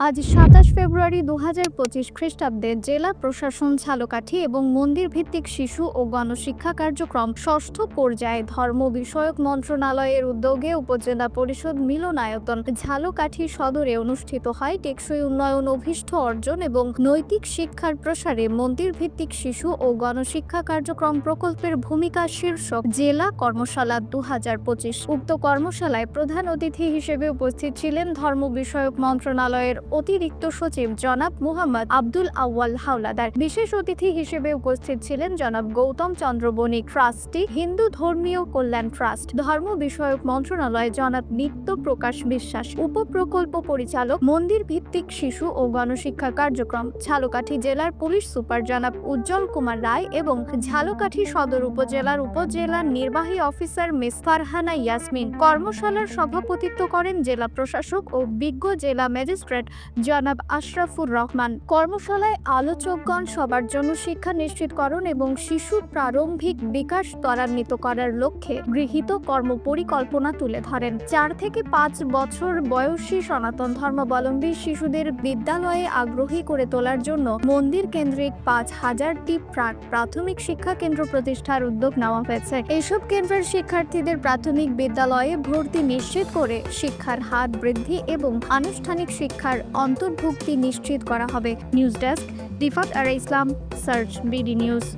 আজ সাতাশ ফেব্রুয়ারি দু হাজার পঁচিশ খ্রিস্টাব্দে জেলা প্রশাসন ঝালকাঠি এবং মন্দির ভিত্তিক শিশু ও গণশিক্ষা কার্যক্রম ষষ্ঠ পর্যায়ে ধর্ম বিষয়ক মন্ত্রণালয়ের উদ্যোগে উপজেলা পরিষদ মিলনায়তন ঝালকাঠি সদরে অনুষ্ঠিত হয়। টেকসই উন্নয়ন অভিষ্ট অর্জন এবং নৈতিক শিক্ষার প্রসারে মন্দির ভিত্তিক শিশু ও গণশিক্ষা কার্যক্রম প্রকল্পের ভূমিকা শীর্ষক জেলা কর্মশালা দু হাজার পঁচিশ। উক্ত কর্মশালায় প্রধান অতিথি হিসেবে উপস্থিত ছিলেন ধর্ম বিষয়ক মন্ত্রণালয়ের অতিরিক্ত সচিব জনাব মুহাম্মদ আব্দুল আউয়াল হাওলাদার। বিশেষ অতিথি হিসেবে উপস্থিত ছিলেন জনাব গৌতম চন্দ্র বণিক ট্রাস্টি, হিন্দু ধর্মীয় কল্যাণ ট্রাস্ট, ধর্ম বিষয়ক মন্ত্রণালয় জনাব নিত্য প্রকাশ বিশ্বাস, উপপ্রকল্প পরিচালক, মন্দির ভিত্তিক শিশু ও গণশিক্ষা কার্যক্রম, ঝালকাঠি জেলার পুলিশ সুপার জনাব উজ্জ্বল কুমার রায় এবং ঝালকাঠি সদর উপজেলার উপজেলার নির্বাহী অফিসার মিস ফারহানা ইয়াসমিন। কর্মশালার সভাপতিত্ব করেন জেলা প্রশাসক ও বিজ্ঞ জেলা ম্যাজিস্ট্রেট জনাব আশরাফুর রহমান। কর্মশালায় আলোচকগণ সবার জন্য শিক্ষা নিশ্চিতকরণ এবং শিশু প্রারম্ভিক বিকাশ ত্বরান্বিত করার লক্ষ্যে গৃহীত কর্মপরিকল্পনা তুলে ধরেন। চার থেকে পাঁচ বছর বয়সী সনাতন ধর্মাবলম্বী শিশুদের বিদ্যালয়ে আগ্রহী করে তোলার জন্য মন্দির কেন্দ্রিক পাঁচ হাজারটি প্রাথমিক শিক্ষা কেন্দ্র প্রতিষ্ঠার উদ্যোগ নেওয়া হয়েছে। এসব কেন্দ্রের শিক্ষার্থীদের প্রাথমিক বিদ্যালয়ে ভর্তি নিশ্চিত করে শিক্ষার হাত বৃদ্ধি এবং আনুষ্ঠানিক শিক্ষার অন্তর্ভুক্তি নিশ্চিত করা হবে। News desk Rifat Ar Islam search BD news.